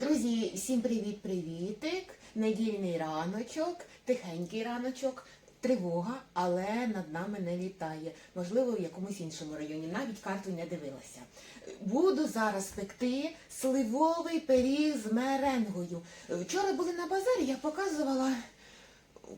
Друзі, всім привіт-привітик! Недільний раночок, тихенький раночок, тривога, але над нами не літає. Можливо, в якомусь іншому районі. Навіть карту не дивилася. Буду зараз пекти сливовий пиріг з меренгою. Вчора були на базарі, я показувала,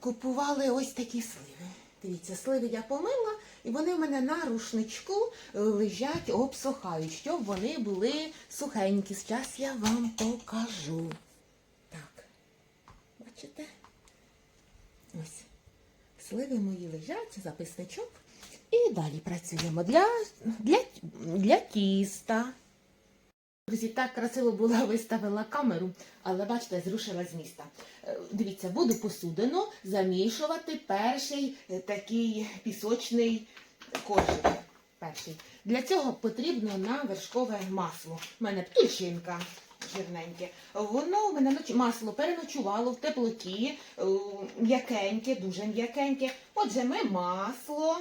купували ось такі сливи. Дивіться, сливи я помила, і вони в мене на рушничку е, лежать, обсухають, щоб вони були сухенькі. Зараз я вам покажу. Так, бачите? Ось. Сливи мої лежать, записничок. І далі працюємо для, для, для тіста. Друзі, так красиво була виставила камеру, але бачите, зрушила з міста. Е, Дивіться, буду посудину замішувати перший е, такий пісочний коржик. Перший. Для цього потрібно на вершкове масло. У мене птульчинка жирненьке. Воно в мене масло переночувало в теплоті, е, м'якеньке, дуже м'якеньке. Отже, ми масло.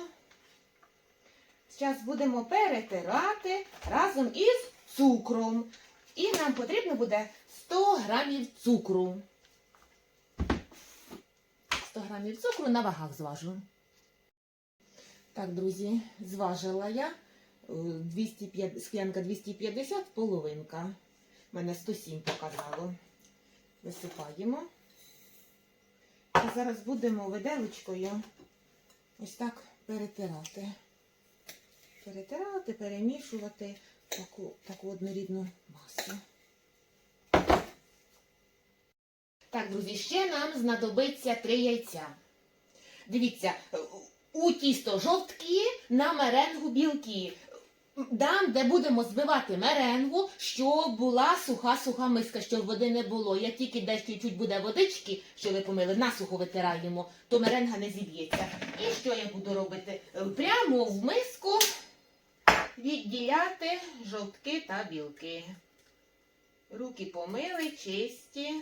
Зараз будемо перетирати разом із цукром. І нам потрібно буде 100 грамів цукру. 100 грамів цукру на вагах зважу. Так, друзі, зважила я. е, 250, склянка 250, половинка. У мене 107 показало. Висипаємо. І зараз будемо виделочкою ось так перетирати. Перетирати, перемішувати таку, таку однорідну масу. Так, друзі, ще нам знадобиться три яйця. Дивіться, у тісто жовтки на меренгу білки. Там, де будемо збивати меренгу, щоб була суха-суха миска, щоб води не було. Як тільки десь чуть буде водички, що ви помили, насухо витираємо, то меренга не зіб'ється. І що я буду робити? Прямо в миску відділяти жовтки та білки. Руки помили, чисті.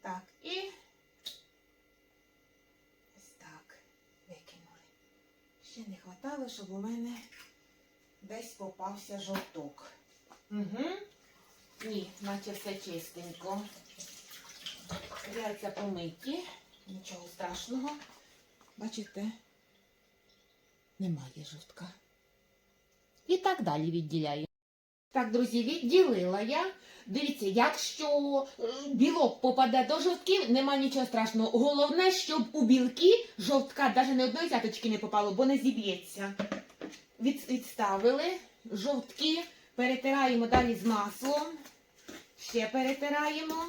Так, і ось так викинули. Ще не хватало, щоб у мене десь попався жовток. Угу. Ні, наче все чистенько. Яйця помиті, нічого страшного. Бачите, немає жовтка. І так далі відділяю. Так, друзі, відділила я. Дивіться, якщо е, білок попаде до жовтків, нема нічого страшного. Головне, щоб у білки жовтка навіть не одної цяточки не попало, бо не зіб'ється. Від, відставили жовтки, перетираємо далі з маслом. Ще перетираємо.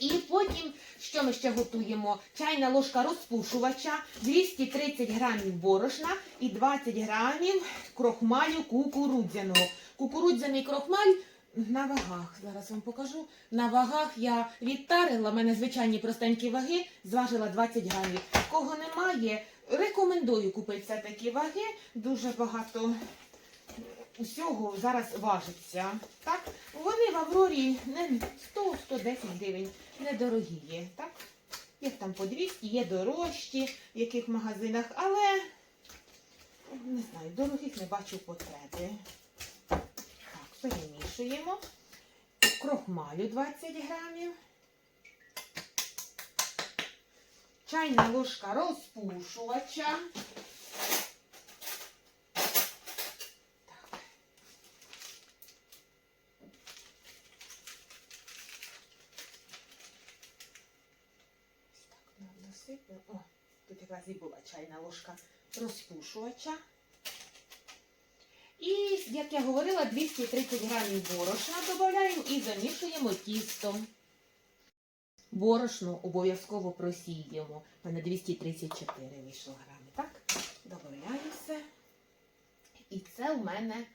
І потім, що ми ще готуємо? Чайна ложка розпушувача, 230 грамів борошна і 20 грамів крохмалю кукурудзяного. Кукурудзяний крохмаль на вагах. Зараз вам покажу. На вагах я відтарила, в мене звичайні простенькі ваги, зважила 20 грамів. Кого немає, рекомендую купити все такі ваги. Дуже багато усього зараз важиться. Так? Вони в Аврорі не 100-110 гривень, недорогі є. Так? Їх там по 200, є дорожчі в яких магазинах, але не знаю, дорогих не бачу потреби. Так, перемішуємо. Крохмалю 20 грамів. Чайна ложка розпушувача. Так. Ось так нам насипемо. О, тут якраз і була чайна ложка розпушувача. І, як я говорила, 230 грамів борошна додаємо і замішуємо тісто. Борошно обов'язково просіємо. У мене 234 вийшло грами. Так? Додаю все. І це у мене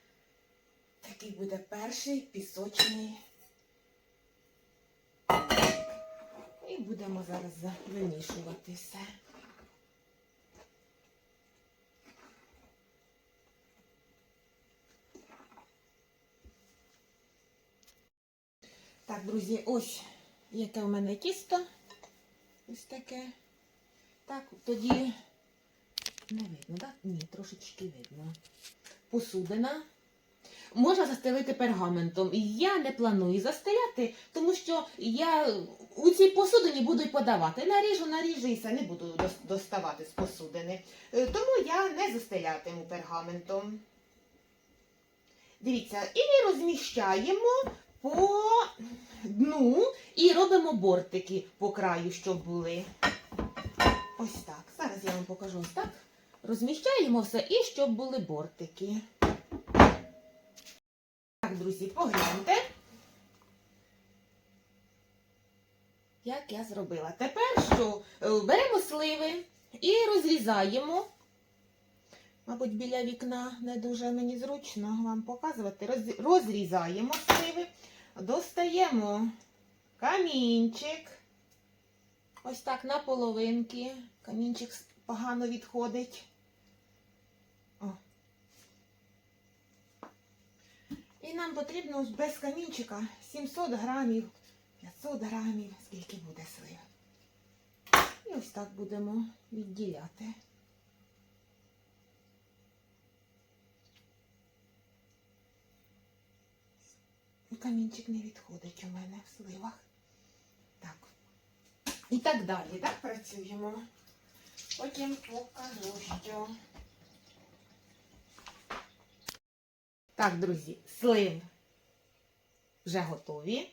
такий буде перший пісочний. І будемо зараз вимішувати все. Так, друзі, ось яке у мене тісто. Ось таке. Так, тоді не видно, так? Ні, трошечки видно. посудина. Можна застелити пергаментом. Я не планую застеляти, тому що я у цій посудині буду подавати. Наріжу, наріжу і все не буду доставати з посудини. Е, Тому я не застелятиму пергаментом. Дивіться, і розміщаємо по дну і робимо бортики по краю, щоб були. Ось так. Зараз я вам покажу ось так. Розміщаємо все і щоб були бортики. Так, друзі, погляньте. Як я зробила. Тепер що? Е, Беремо сливи і розрізаємо. Мабуть, біля вікна не дуже мені зручно вам показувати. Розрізаємо сливи, достаємо камінчик. Ось так на половинки. Камінчик погано відходить. О. І нам потрібно без камінчика 700 грамів, 500 грамів, скільки буде слив. І ось так будемо відділяти. Камінчик не відходить у мене в сливах. Так. І так далі, так працюємо. Потім покажу, що. Так, друзі, слив вже готові.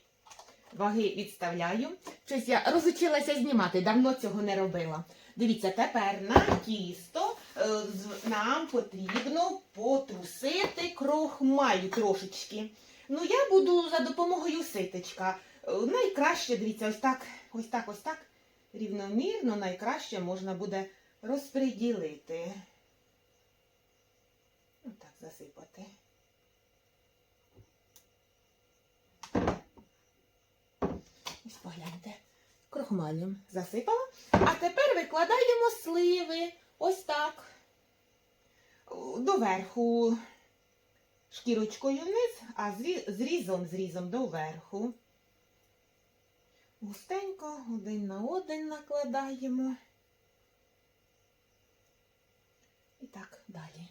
Ваги відставляю. Щось я розучилася знімати, давно цього не робила. Дивіться, тепер на тісто е, нам потрібно потрусити крохмаль трошечки. Ну, я буду за допомогою ситечка. Е, Найкраще, дивіться, ось так, ось так, ось так. Рівномірно найкраще можна буде розподілити. Ось так засипати. Ось погляньте. Крохмалем засипала. А тепер викладаємо сливи. Ось так. Доверху шкірочкою вниз, а зрізом, зрізом доверху. Густенько один на один накладаємо. І так далі.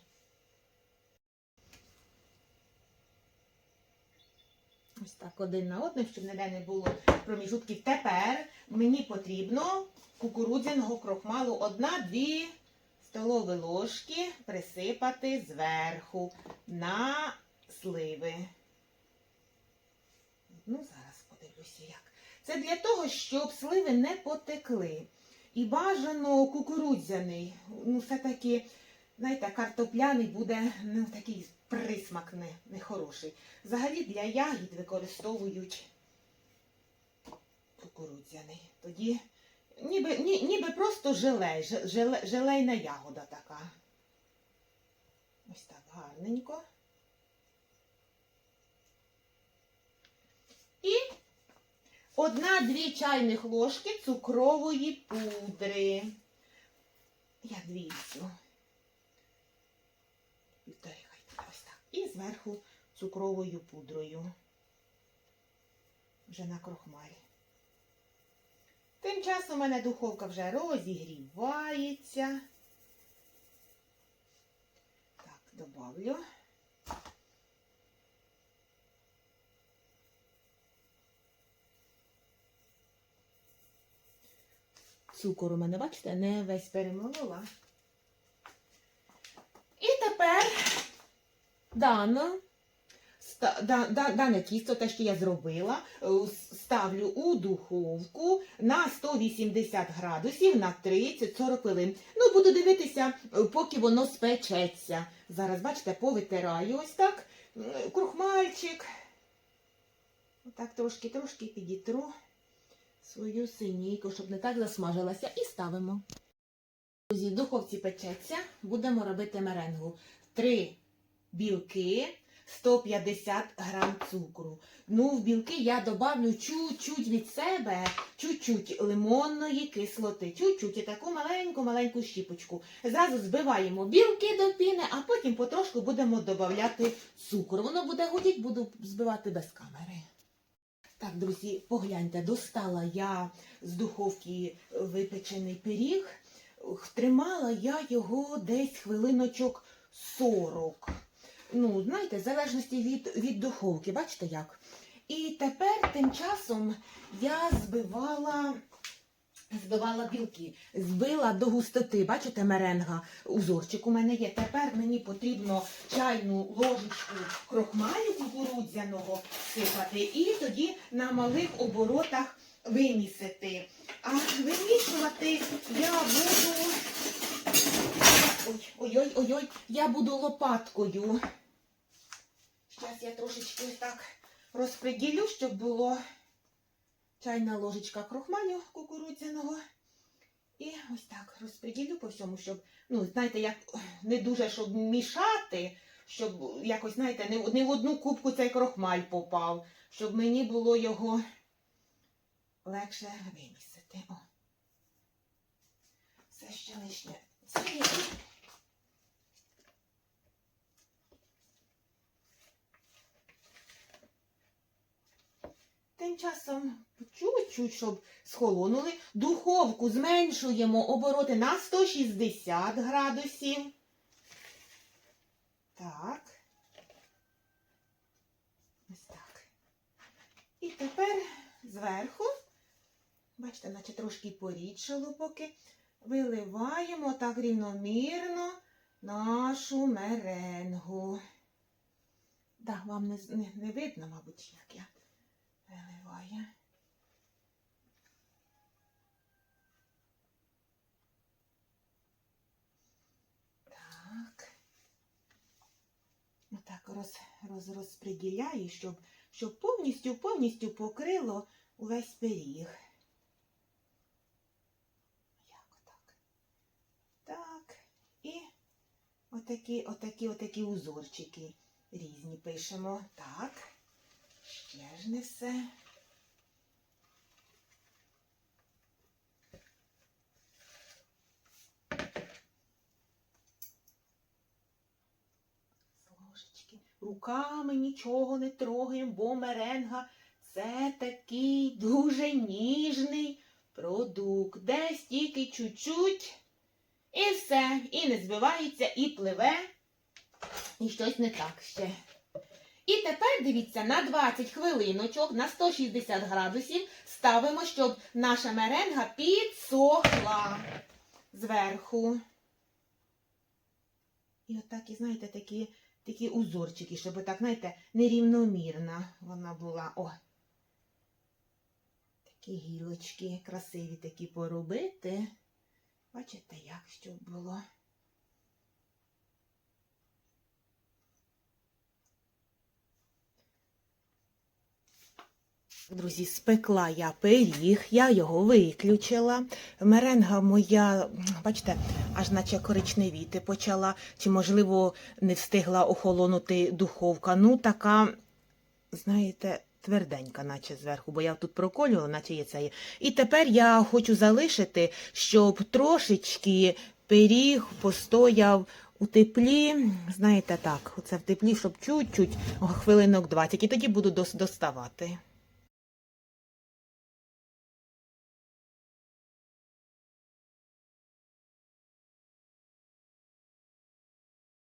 Ось так один на один, щоб ніде не було проміжутків. Тепер мені потрібно кукурудзяного крохмалу одна-дві столові ложки присипати зверху на сливи. Ну, зараз подивлюся як. Це для того, щоб сливи не потекли. І бажано кукурудзяний. Ну, все-таки, знаєте, картопляний буде ну, такий присмак не, нехороший. Взагалі для ягід використовують кукурудзяний. Тоді ніби, ні, ніби просто желей, желе, желейна ягода така. Ось так гарненько. І одна-дві чайних ложки цукрової пудри. Я дві візьму. І зверху цукровою пудрою. Вже на крохмалі. Тим часом у мене духовка вже розігрівається. Так, добавлю. Цукор у мене, бачите, не весь перемолола. І тепер дано, дане тісто, те, що я зробила, е, ставлю у духовку на 180 градусів на 30-40 хвилин. Ну, буду дивитися, е, поки воно спечеться. Зараз, бачите, повитираю ось так. Крухмальчик. Отак трошки-трошки підітру свою синійку, щоб не так засмажилася, і ставимо. Друзі, в духовці печеться, будемо робити меренгу. Три білки, 150 грам цукру. Ну, в білки я добавлю чуть-чуть від себе, чуть-чуть лимонної кислоти, чуть-чуть і таку маленьку-маленьку щіпочку. Зразу збиваємо білки до піни, а потім потрошку будемо додавати цукор. Воно буде гудіть, буду збивати без камери. Так, друзі, погляньте, достала я з духовки випечений пиріг. Тримала я його десь хвилиночок 40. Ну, знаєте, в залежності від, від духовки, бачите як? І тепер тим часом я збивала. Збивала білки, збила до густоти. Бачите, меренга, узорчик у мене є. Тепер мені потрібно чайну ложечку крохмалю кукурудзяного сипати і тоді на малих оборотах вимісити. А вимішувати я буду. Ой, ой, ой, ой, я буду лопаткою. Зараз я трошечки так розподілю, щоб було чайна ложечка крохмалю кукурудзяного. І ось так розподілю по всьому, щоб, ну, знаєте, як не дуже щоб мішати, щоб якось, знаєте, не, не в одну кубку цей крохмаль попав, щоб мені було його легше вимісити. О. Все ще лишнє. Тим часом чуть-чуть, щоб схолонули. Духовку зменшуємо обороти на 160 градусів. Так. Ось так. І тепер зверху, бачите, наче трошки порідшало поки, виливаємо так рівномірно нашу меренгу. Так, вам не, не, не видно, мабуть, як я виливаю. Так. Отак роз, роз, розподіляю, щоб, щоб повністю, повністю покрило увесь пиріг. Як отак. Так. І отакі, отакі, отакі узорчики різні пишемо. Так. Ще ж не все. Руками нічого не трогаємо, бо меренга це такий дуже ніжний продукт. Десь тільки чуть-чуть. І все. І не збивається, і пливе. І щось не так ще. І тепер дивіться, на 20 хвилиночок на 160 градусів ставимо, щоб наша меренга підсохла зверху. І отак, і знаєте, такі, такі узорчики, щоб так, знаєте, нерівномірна вона була. О. Такі гілочки красиві такі поробити. Бачите, як щоб було. Друзі, спекла я пиріг, я його виключила. Меренга моя, бачите, аж наче коричневіти почала, чи, можливо, не встигла охолонути духовка. Ну, така, знаєте, тверденька, наче зверху, бо я тут проколювала, наче є це. І тепер я хочу залишити, щоб трошечки пиріг постояв у теплі, знаєте, так, оце в теплі, щоб чуть-чуть, хвилинок 20, і тоді буду доставати.